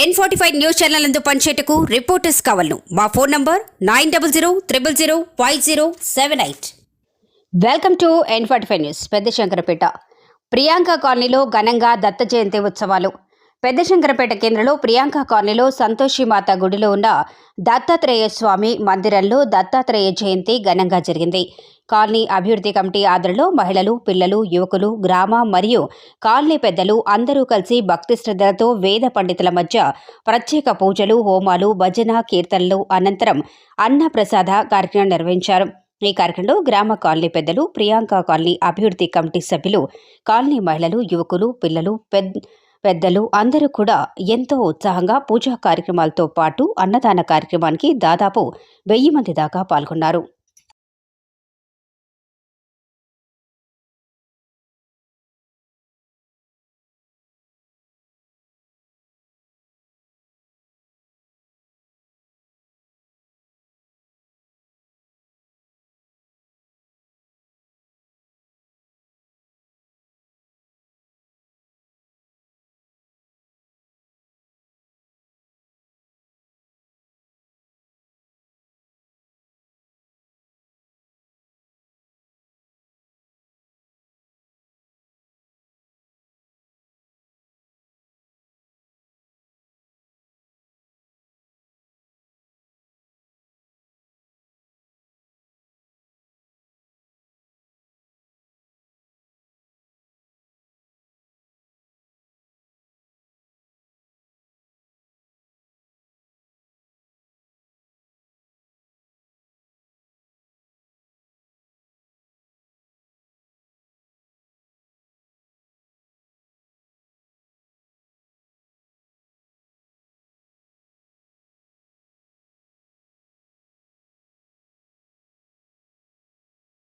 N forty five news channel నందు పనిచేయటకు reporters కావాలను. మా phone number nine double zero triple zero five zero seven eight welcome to N forty five news పెద్ద శంకరపేట. ప్రియాంక కాలనీలో ఘనంగా దత్త జయంతి ఉత్సవాలు. పెద్ద శంకరపేట కేంద్రంలో ప్రియాంక కాలనీలో సంతోషి మాత గుడిలో ఉన్న దత్తాత్రేయ స్వామి మందిరంలో దత్తాత్రేయ జయంతి ఘనంగా జరిగింది. కాలనీ అభివృద్ధి కమిటీ ఆధ్వర్యంలో మహిళలు పిల్లలు యువకులు గ్రామ మరియు కాలనీ పెద్దలు అందరూ కలిసి భక్తి శ్రద్ధలతో వేద పండితుల మధ్య ప్రత్యేక పూజలు హోమాలు భజన కీర్తనలు అనంతరం అన్నప్రసాద కార్యక్రమం నిర్వహించారు. ఈ కార్యక్రమంలో గ్రామ కాలనీ పెద్దలు ప్రియాంక కాలనీ అభివృద్ధి కమిటీ సభ్యులు కాలనీ మహిళలు యువకులు పిల్లలు పెద్ద పెద్దలు అందరూ కూడా ఎంతో ఉత్సాహంగా పూజా కార్యక్రమాలతో పాటు అన్నదాన కార్యక్రమానికి దాదాపు వెయ్యి మంది దాకా పాల్గొన్నారు.